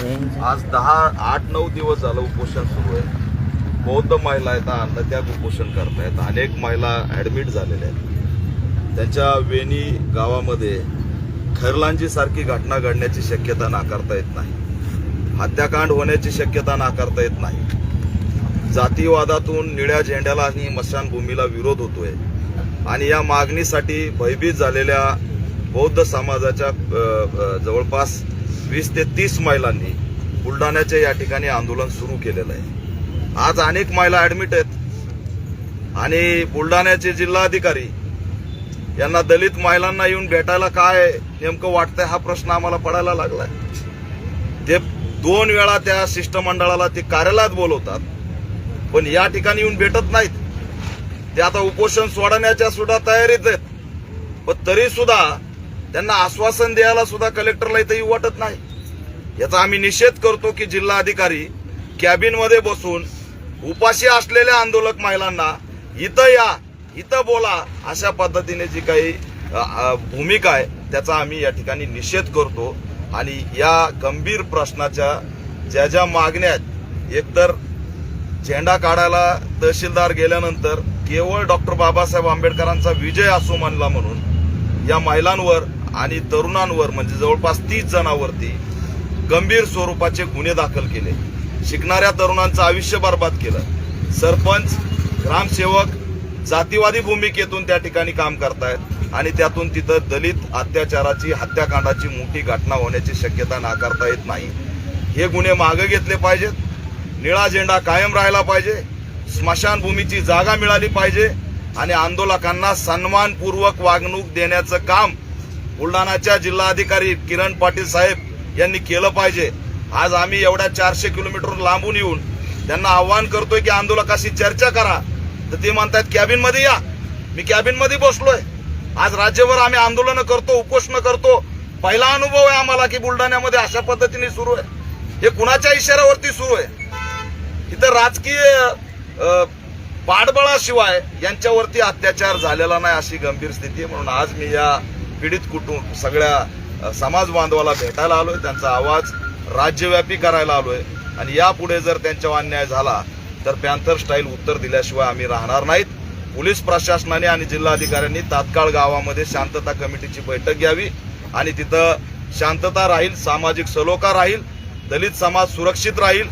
आज दहा आठ नऊ दिवस झालं उपोषण सुरू आहे. बौद्ध महिला आहेत अन्नत्याग उपोषण करतायत. अनेक महिला ऍडमिट झालेल्या आहेत. त्यांच्या वेणी गावामध्ये खैरलांची सारखी घटना घडण्याची शक्यता नाकारता येत नाही. हत्याकांड होण्याची शक्यता नाकारता येत नाही. जातीवादातून निळ्या झेंड्याला आणि मशानभूमीला विरोध होतोय. आणि या मागणीसाठी भयभीत झालेल्या बौद्ध समाजाच्या जवळपास वीस ते तीस महिलांनी बुलढाण्याचे या ठिकाणी आंदोलन सुरू केलेलं आहे. आज अनेक महिला ऍडमिट आहेत. आणि बुलढाण्याचे जिल्हाधिकारी यांना दलित महिलांना येऊन भेटायला काय नेमकं वाटतंय हा प्रश्न आम्हाला पडायला लागलाय. ते दोन वेळा त्या शिष्टमंडळाला ते कार्यालयात बोलवतात पण या ठिकाणी येऊन भेटत नाहीत. ते आता उपोषण सोडण्याच्या सुद्धा तयारीत आहेत. पण तरी सुद्धा त्यांना आश्वासन द्यायला सुद्धा कलेक्टरला इथं वाटत नाही. याचा आम्ही निषेध करतो की जिल्हा अधिकारी कॅबिनमध्ये बसून उपाशी असलेल्या आंदोलक महिलांना इथं या इथं बोला अशा पद्धतीने जी काही भूमिका आहे त्याचा आम्ही या ठिकाणी निषेध करतो. आणि या गंभीर प्रश्नाच्या ज्या ज्या मागण्या आहेत एकतर झेंडा काढायला तहसीलदार गेल्यानंतर केवळ डॉक्टर बाबासाहेब आंबेडकरांचा विजय असो म्हणला म्हणून या महिलांवर आणि तरुणांवर म्हणजे जवळपास तीस जणांवरती गंभीर स्वरूपाचे गुन्हे दाखल केले. शिकणाऱ्या तरुणांचं आयुष्य बर्बाद केलं. सरपंच ग्रामसेवक जातीवादी भूमिकेतून त्या ठिकाणी काम करतायत आणि त्यातून तिथं दलित अत्याचाराची हत्याकांडाची मोठी घटना होण्याची शक्यता नाकारता येत नाही. हे गुन्हे मागे घेतले पाहिजेत. निळा झेंडा कायम राहिला पाहिजे. स्मशानभूमीची जागा मिळाली पाहिजे. आणि आंदोलकांना सन्मानपूर्वक वागणूक देण्याचं काम बुलढाणाच्या जिल्हाधिकारी किरण पाटील साहेब यांनी केलं पाहिजे. आज आम्ही एवढ्या चारशे किलोमीटर लांबून येऊन त्यांना आव्हान करतोय की आंदोलकाशी चर्चा करा. तर ते म्हणतात कॅबिनमध्ये या. मी कॅबिनमध्ये बसलोय. आज राज्यभर आम्ही आंदोलन करतो उपोषण करतो. पहिला अनुभव आहे आम्हाला की बुलढाण्यामध्ये अशा पद्धतीने सुरू आहे. हे कुणाच्या इशाऱ्यावरती सुरू आहे? इथं राजकीय पाठबळाशिवाय यांच्यावरती अत्याचार झालेला नाही अशी गंभीर स्थिती आहे म्हणून आज मी या पीडित कुटुंब सगळ्या समाज बांधवाला भेटायला आलोय त्यांचा आवाज राज्यव्यापी करायला आलोय. आणि यापुढे जर त्यांच्यावर अन्याय झाला तर पॅन्थर स्टाईल उत्तर दिल्याशिवाय आम्ही राहणार नाहीत. पोलीस प्रशासनाने आणि जिल्हाधिकाऱ्यांनी तात्काळ गावामध्ये शांतता कमिटीची बैठक घ्यावी आणि तिथं शांतता राहील सामाजिक सलोखा राहील दलित समाज सुरक्षित राहील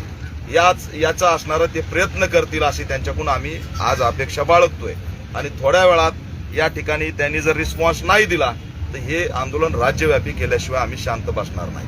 याच याचा असणारं ते प्रयत्न करतील अशी त्यांच्याकडून आम्ही आज अपेक्षा बाळगतोय. आणि थोड्या वेळात या ठिकाणी त्यांनी जर रिस्पॉन्स नाही दिला तर हे आंदोलन राज्यव्यापी केल्याशिवाय आम्ही शांत बसणार नाही.